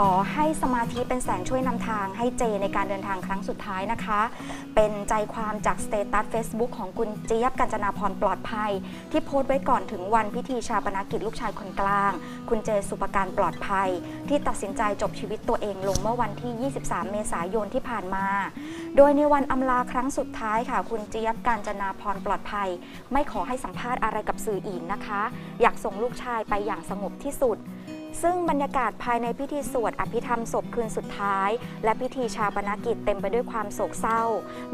ขอให้สมาธิเป็นแสงช่วยนำทางให้เจในการเดินทางครั้งสุดท้ายนะคะ เป็นใจความจากสเตตัส Facebook ของคุณเจี๊ยบกัญจนาพรปลอดภัย ที่โพสต์ไว้ก่อนถึงวันพิธีชาปนกิจลูกชายคนกลาง คุณเจสุปการปลอดภัย ที่ตัดสินใจจบชีวิตตัวเองลงเมื่อวันที่ 23 เมษายนที่ผ่านมา โดยในวันอำลาครั้งสุดท้ายค่ะ คุณเจี๊ยบกัญจนาพรปลอดภัย ไม่ขอให้สัมภาษณ์อะไรกับสื่ออีกนะคะ อยากส่งลูกชายไปอย่างสงบที่สุด ซึ่งบรรยากาศภายในพิธีสวดอภิธรรมศพคืนสุดท้าย และพิธีชาปนกิจเต็มไปด้วยความโศกเศร้า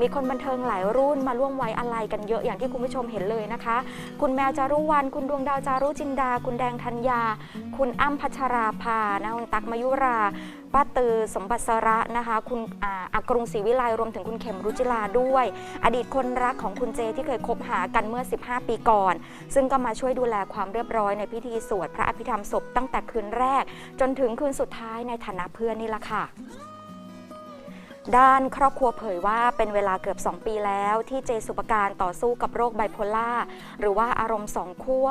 มีคนบันเทิงหลายรุ่นมาร่วมไว้อาลัยกันเยอะอย่างที่คุณผู้ชมเห็นเลยนะคะ คุณแมวจารุวรรณคุณดวงดาวจารุจินดา คุณแดงธัญญา คุณอ้ำพัชราภานะคุณตักมายุราป้าตือสมบัติสระนะคะ คุณอากรุงศรีวิไลรวมถึงคุณเข็มรุจิลาด้วย อดีตคนรักของคุณเจที่เคยคบหากันเมื่อ 15 ปีก่อน ซึ่งก็มาช่วยดูแลความเรียบร้อยในพิธีสวดพระอภิธรรมศพตั้งแต่คืนแรก จนถึงคืนสุดท้ายในฐานะเพื่อนนี่แหละค่ะ ด้านครอบครัวเผยว่าเป็นเวลาเกือบ 2 ปีแล้วที่เจสุปการต่อสู้กับโรคไบโพล่าหรือว่าอารมณ์สองขั้ว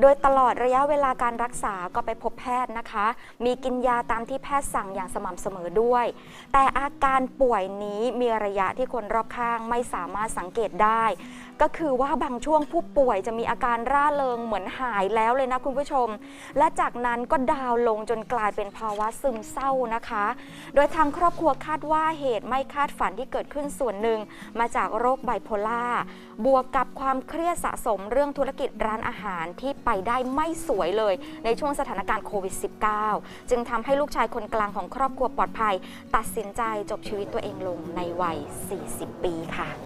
โดยตลอดระยะเวลาการรักษาก็ไปพบแพทย์นะคะ มีกินยาตามที่แพทย์สั่งอย่างสม่ำเสมอด้วย แต่อาการป่วยนี้มีระยะที่คนรอบข้างไม่สามารถสังเกตได้ ก็คือว่าบางช่วงผู้ป่วยจะมีอาการร่าเริงเหมือนหายแล้วเลยนะคุณผู้ชม และจากนั้นก็ดาวลงจนกลายเป็นภาวะซึมเศร้านะคะ โดยทางครอบครัวคาดว่าเหตุไม่คาดฝันที่เกิดขึ้นส่วนหนึ่ง มาจากโรคไบโพล่าบวกกับความเครียดสะสมเรื่องธุรกิจร้านอาหารที่ไปได้ไม่สวยเลย ในช่วงสถานการณ์โควิด -19 จึงทำให้ลูกชายคนกลางของครอบครัวปลอดภัย ตัดสินใจจบชีวิตตัวเองลงในวัย 40 ปีค่ะ